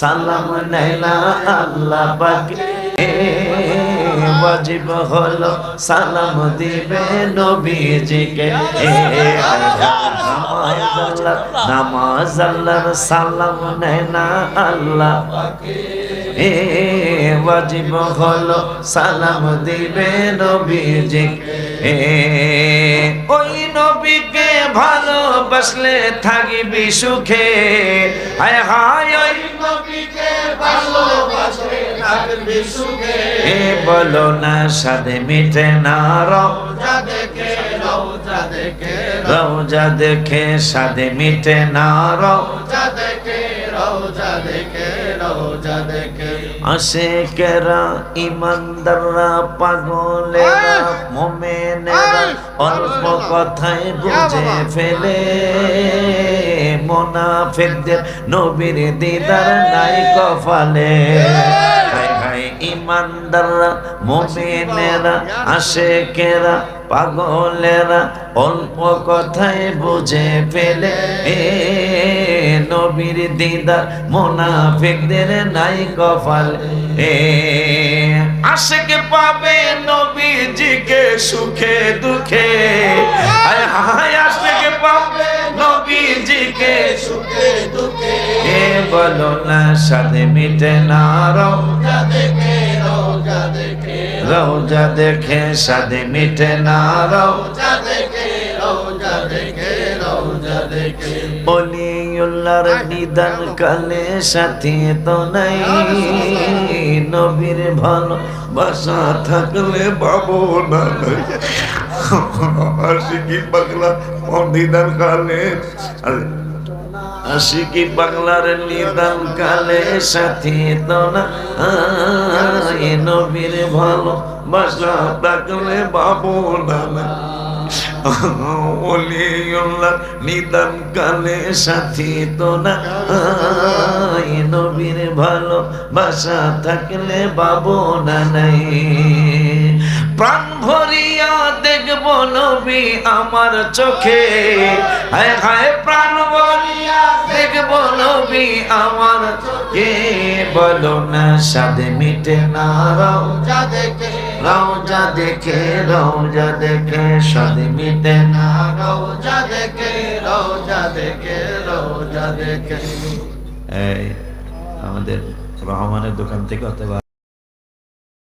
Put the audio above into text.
সালাম নেলা, আল্লাহ পাকে। ওয়াজিব হলো সালাম দিবে নবীজিকে। নামাজ আল্লাহ, নামাজ আল্লাহর সালাম নেলা, আল্লাহ পাকে। ওয়াজিব হলো সালাম দিবে নবীজিকে। ওই নবীকে ভালোবাসলে থাকিবি সুখে। হায় হায় ওই নবীকে ভালোবাসে থাকবি সুখে এ বলো না সাদে মিটে না রওজা দেখে রওজা দেখে রওজা দেখে সাদে মিটে না রওজা দেখে রওজা দেখে রওজা দেখে আশেকেরা ইমানদাররা পাগলেরা মোমেনেরা অল্প কথায় বুঝে ফেলে। মোনাফেকদের নবীর দিদার নাই হায় ইমানদাররা, মোমেনেরা, আশেকেরা, পাগলেরা অল্প কথায় বুঝে ফেলে। নবীর দিদার মোনাফিকদের নাই এ নবীজিকে সুখে, দুঃখে। হায় আশেকে পাবে? নবীজিকে সুখে, দুঃখে। এ বলো না, সাথে মিটে না রও রওজা দেখে রওজা দেখে। রওজা দেখে, সাথে মিটে না রও রওজা দেখে রওজা দেখে রওজা দেখে। অলিউল্লার নিদান কালে সাথী তো নাই। নবীর ভালো বাসা থাকলে পাবো না আশিকি পাগলা নিদান কালে আশিকি বাংলার নিদান কালে সাথী এ নবীর ভালো বাসা থাকলে পাবো না ওলিউল্লাহ নিদান কালে সাথী তো না। নবীর ভালো বাসা থাকলে বাবু না নাই। প্রাণ ভরিয়া দেখব নবী আমার চোখে। হায় হায়, প্রাণ ভরিয়া দেখব নবী আমার কে বলো না সাদে মিটে না রাও রওজা দেখে। রওজা দেখে রওজা দেখে সাদমিতে না। রওজা দেখে রওজা দেখে রওজা দেখে। এই আমাদের রহমানের দোকান থেকে অথবা